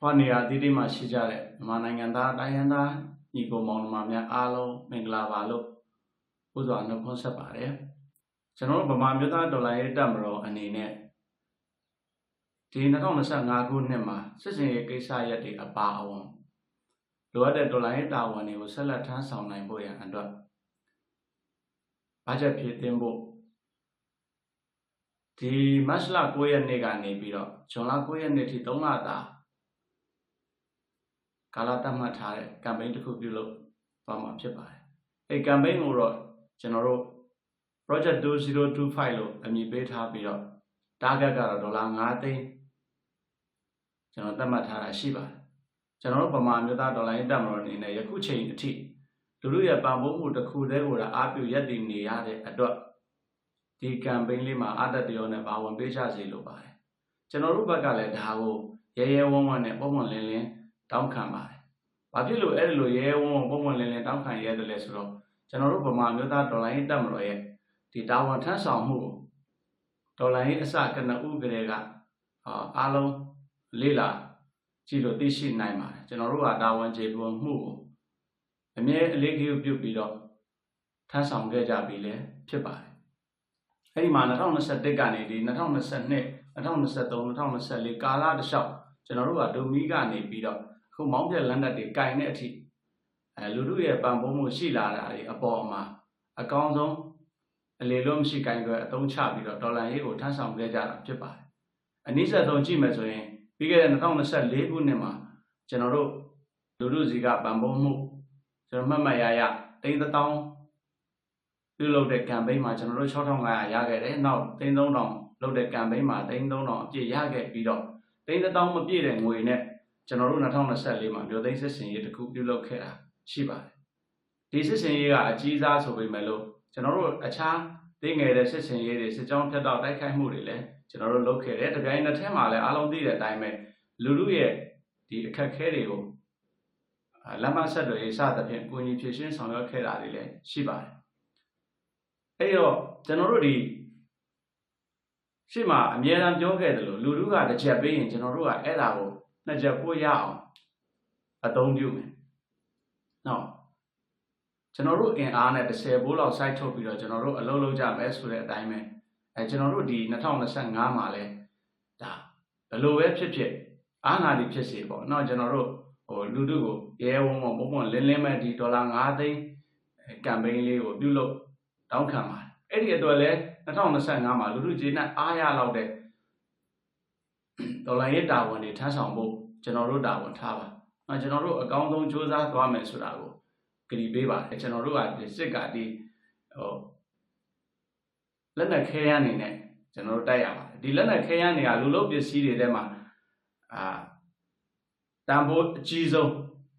ဟောနေရာအသီးသီးမှာရှိကြတဲ့မြန်မာနိုင်ငံသားတိုင်းရင်းသားညီကိုမောင်နှမများအားလုံးမင်္ဂလာပါလို့ဥစွာနှုတ်ခွန်းဆက်ပါတယ်ကျွန်တော်တို့ဗမာမျိုးသားဒေါ်လာရေးတပ်မတော်အနေနဲ့ဒီ2025ခုနှစ်မှာစစ်စင်ရေးကိစ္စရပ်တွေအပါအဝင်လိုအပ်တဲ့ဒေါ်လာရေးတာဝန်တွေကိုဆက်လက်ထမ်းဆောင်နိုင်ဖို့ရန်အတွက်ဘတ်ဂျက်ဖြည့်တင်းဖို့ဒီမတ်လ9ရက်နေ့ကနေပြီးတော့ဇွန်လ9ရက်နေ့ထိ3လတာ ကာလသတ်မှတ်ထားတဲ့ campaign တစ်ခုပြုလုပ်သွားမှာဖြစ်ပါတယ်။အဲဒီ campaign ကိုတော့ကျွန်တော်တို့ project 2025လို့အမည်ပေးထားပြီးတော့ target ကတော့ဒေါ်လာ9သိန်းကျွန်တော်သတ်မှတ်ထားတာရှိပါတယ်။ကျွန်တော်တို့ဗမာမျိုးသားဒေါ်လာရင်းတက်မတော်အနေနဲ့ယခုချိန်အထိလူလူရဲ့ပံ့ပိုးမှုတစ်ခုတည်းကိုအားပြုရပ်တည်နေရတဲ့အတွက်ဒီ campaign လေးမှာအတတရောနဲ့ပါဝင်ပေးကြစီလိုပါတယ်။ကျွန်တော်တို့ဘက်ကလည်းဒါကိုရဲရဲဝံ့ဝံ့နဲ့ပုံမှန်လင်းလင်း တောင်းခံပါတယ်။ဘာဖြစ်လို့အဲ့ဒီလိုရဲရဲဝံ့ဝံ့ပုံမှန်လင်းလင်းတောင်းခံရတယ်လဲဆိုတော့ကျွန်တော်တို့ဗမာမျိုးသားဒေါ်လာရင်းတက်မတော်ရဲ့ဒီတာဝန်ထမ်းဆောင်မှုကိုဒေါ်လာရင်းအစကနဦးကလေးကအားလုံးလေးလာကြည့်လို့သိရှိနိုင်ပါတယ်ကျွန်တော်တို့ကတာဝန်ကျေပွန်မှုကိုအမြဲအလေးကြီးပြုပြီးတော့ထမ်းဆောင်ခဲ့ကြပြီလဲဖြစ်ပါတယ်အဲ့ဒီမှာ2021ကနေဒီ2022 2023 2024ကာလတစ်လျှောက်ကျွန်တော်တို့ကဒိုမီကနေပြီးတော့အ ခုမောင်းပြလန်ဒတ်တွေကင်တဲ့အထိအဲလူတို့ရဲ့ပံ့ပိုးမှုရှိလာတာတွေအပေါ်မှာအကောင်းဆုံးအလေလို့မရှိကင်ကွယ်အသုံးချပြီးတော့ဒေါ်လာရေးကိုထမ်းဆောင်ခဲ့ကြတာဖြစ်ပါတယ်အနည်းဆက်ဆုံးကြည့်မယ်ဆိုရင်ပြီးခဲ့တဲ့2024ခုနှစ်မှာကျွန်တော်တို့လူလူစီကပံ့ပိုးမှုကျွန်တော်မှတ်မှတ်ရရတိန်းတောင်းပြုလုပ်တဲ့ campaign မှာကျွန်တော်တို့6500ရခဲ့တယ်နောက်တိန်း3000လုပ်တဲ့ campaign မှာတိန်း3000အပြည့်ရခဲ့ပြီးတော့တိန်း1000မပြည့်တဲ့ငွေနဲ့ ကျွန်တော်တို့2024မှာမြို့သိမ်းစစ်စင်ရေးတစ်ခုပြုလုပ်ခဲ့တာရှိပါတယ်ဒီစစ်စင်ရေးကအကြီးစားဆိုပေမဲ့လို့ကျွန်တော်တို့အခြားသိငယ်တဲ့စစ်စင်ရေးတွေစစ်ကြောင်းဖြတ်တော့တိုက်ခိုက်မှုတွေလည်းကျွန်တော်တို့လုပ်ခဲ့တယ်တပြိုင်နက်တည်းမှာလည်းအားလုံးသိတဲ့အတိုင်းပဲလူလူရဲ့ဒီအခက်ခဲတွေကိုလမ်းမဆက်တွေစသဖြင့်ကိုကြီးဖြည့်ရှင်းဆောင်ရွက်ခဲ့တာတွေလည်းရှိပါတယ်အဲ့တော့ကျွန်တော်တို့ဒီရှေ့မှာအမြဲတမ်းပြောခဲ့တယ်လို့လူလူကတစ်ချက်ပေးရင်ကျွန်တော်တို့ကအဲ့ဒါကို နှစ်ချက်ကိုရအောင်အသုံးပြုမယ်။နောက်ကျွန်တော်တို့အင်အားနဲ့30ဘိုးလောက်စိုက်ထုတ်ပြီးတော့ကျွန်တော်တို့အလုပ်လုပ်ကြမယ်ဆိုတဲ့အတိုင်းပဲအဲကျွန်တော်တို့ဒီ2025မှာလဲဒါဘယ်လိုပဲဖြစ်ဖြစ်အားနာပြီးဖြစ်စေပေါ့။နောက်ကျွန်တော်တို့ဟိုလူတို့ကိုရဲဝုံမပုံပုံလင်းလင်းမဲ့ဒီဒေါ်လာ5သိန်းကမ်ပိန်းလေးကိုပြုလုပ်တောင်းခံပါတယ်။အဲ့ဒီအတွက်လဲ2025မှာလူတို့ဂျေနတ်အားရလောက်တဲ့ ဒေါ်လာရဲ့တာဝန်တွေထမ်းဆောင်ဖို့ကျွန်တော်တို့တာဝန်ထားပါ။အဲကျွန်တော်တို့အကောင်းဆုံးစူးစမ်းသွားမယ်ဆိုတာကိုကြည်ပေးပါတယ်ကျွန်တော်တို့ကစစ်ကဒီဟိုလက်နက်ခဲယမ်းနေနဲ့ကျွန်တော်တို့တိုက်ရပါတယ်ဒီလက်နက်ခဲယမ်းတွေကလူလုံးပစ္စည်းတွေထဲမှာအာတန်ဖိုးအကြီးဆုံး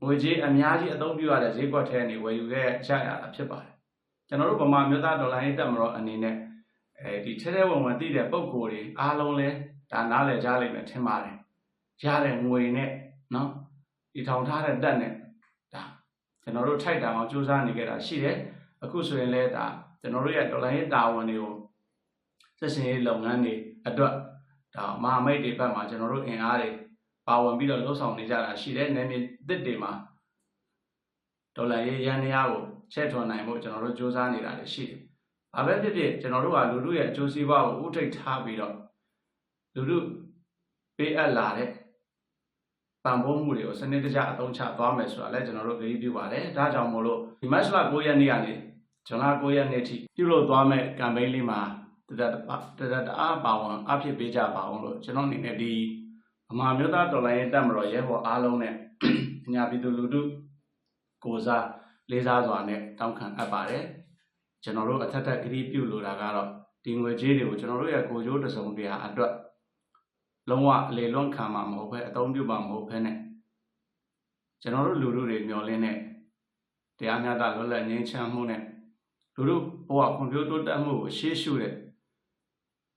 ငွေကြေးအများကြီးအသုံးပြုရတဲ့ဈေးကွက်ထဲနေဝယ်ယူခဲ့ချရတာဖြစ်ပါတယ်ကျွန်တော်တို့ဗမာမျိုးသားဒေါ်လာရေးတက်မတော်အနေနဲ့အဲဒီထဲထဲဝင်ဝင်တည်တဲ့ပုံကိုယ်တွေအားလုံးလဲ ဒါနားလည်ကြလိမ့်မယ်ထင်ပါတယ်ရတဲ့ငွေနဲ့နော်ဒီထောင်ထားတဲ့တက်နဲ့ဒါကျွန်တော်တို့ထိုက်တန်အောင်စူးစမ်းနေကြတာရှိတယ်အခုဆိုရင်လဲဒါကျွန်တော်တို့ရဲ့ဒေါ်လာရေးတာဝန်တွေကိုဆက်ရှင်ရေးလုပ်ငန်းတွေအတွက်ဒါမဟာမိတ်တွေဘက်မှာကျွန်တော်တို့အင်အားတွေပါဝင်ပြီးတော့လှုပ်ဆောင်နေကြတာရှိတယ်နယ်မြေတစ်တွေမှာဒေါ်လာရေးရန်နေရကိုချက်ထွန်နိုင်ဖို့ကျွန်တော်တို့စူးစမ်းနေတာတွေရှိတယ်။ဘာပဲဖြစ်ဖြစ်ကျွန်တော်တို့ကလူလူရဲ့အကျိုးစီးပွားကိုဥထိတ်ထားပြီးတော့ လူလူပေးအပ်လာတဲ့ပံ့ပိုးမှုတွေကိုစနစ်တကျအသုံးချသွားမယ်ဆိုတာလည်းကျွန်တော်တို့ကြေးပြုပါတယ်။ဒါကြောင့်မို့လို့ဒီမတ်လ9ရက်နေ့ကနေဇွန်လ9ရက်နေ့ထိပြုလုပ်သွားမယ့် campaign လေးမှာတဒတဒတအားပါဝင်အဖြစ်ပေးကြပါအောင်လို့ကျွန်တော်အနေနဲ့ဒီဗမာမျိုးသားတော်လိုင်းရေးတပ်မတော်ရဲဘော်အားလုံးနဲ့အညာပြည်သူလူထုကိုစားလေးစားစွာနဲ့တောင်းခံအပ်ပါတယ်ကျွန်တော်တို့အထက်ထက်ဂရီပြုလိုတာကတော့ဒီငွေကြေးတွေကိုကျွန်တော်တို့ရဲ့ကိုကျိုးတစုံတရာအတွက် လုံးဝအလေလွန်ခံမှာမဟုတ်ဘဲအသုံးပြုမှာမဟုတ်ဘဲနဲ့ကျွန်တော်တို့လူထုတွေမျှော်လင့်တဲ့တရားမျှတလွတ်လပ်ငြိမ်းချမ်းမှုနဲ့လူထုဘဝကွန်ပျူတာတက်မှုကိုရှေ့ရှုတဲ့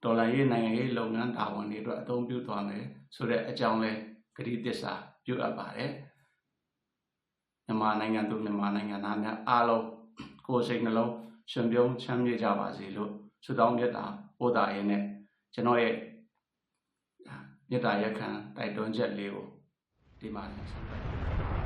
ဒေါ်လာရေးနိုင်ငံရေးလုပ်ငန်းတာဝန်တွေအတွက်အသုံးပြုသွားမယ်ဆိုတဲ့အကြောင်းလဲဂတိတစ္ဆာပြုအပ်ပါတယ်မြန်မာနိုင်ငံသူမြန်မာနိုင်ငံသားများအားလုံးကိုယ်စိတ်နှလုံးရှင်ပြုံးချမ်းမြေ့ကြပါစေလို့ဆုတောင်းမြတ်တာပို့တာရင်းနဲ့ကျွန်တော်ရဲ့ မြတ်တာရက်ခံတိုက်တွန်းချက်လေးကိုဒီမှာလည်းဆက်ပါတယ်